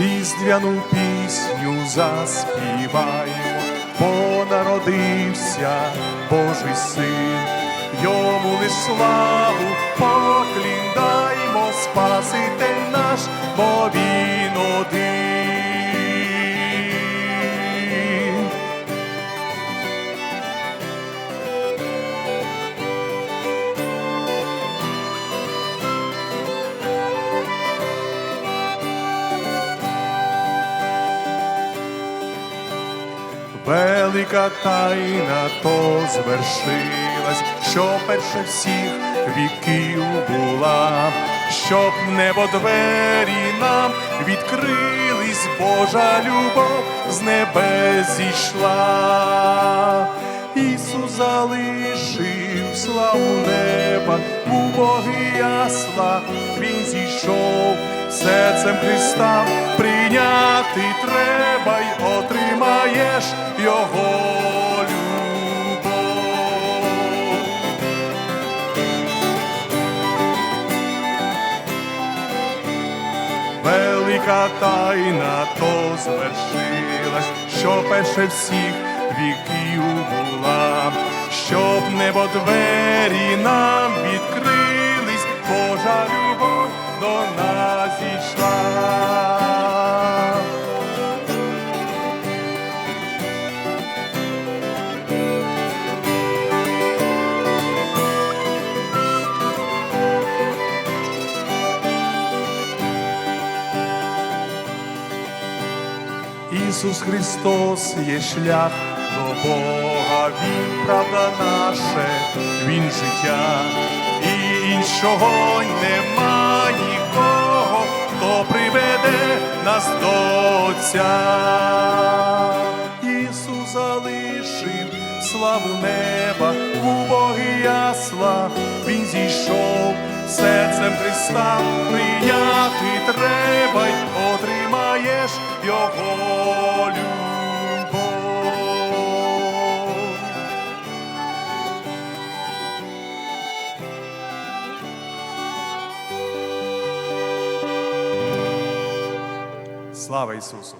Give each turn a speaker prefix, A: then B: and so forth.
A: різдвяну пісню заспіваємо, бо народився Божий син, йому лиш славу поклін даймо, Спаситель наш, бо він один. Велика тайна то звершилась, що перше всіх віків була, щоб небо двері нам відкрились, Божа любов з небес зійшла. Ісус залишив славу неба, у Боги ясла. Він зійшов, серцем Христа прийняти треба Велика тайна то звершилась, що перше всіх віків була, щоб небо двері нам відкрились, Божа любов до нас Ісус Христос є шлях до Бога, Він правда наше, Він життя, і іншого нема нікого, хто приведе нас до Отця. Ісус залишив славу неба, у Боги ясла, Він зійшов серцем Христа, й отримаєш Його любов. Слава Ісусу!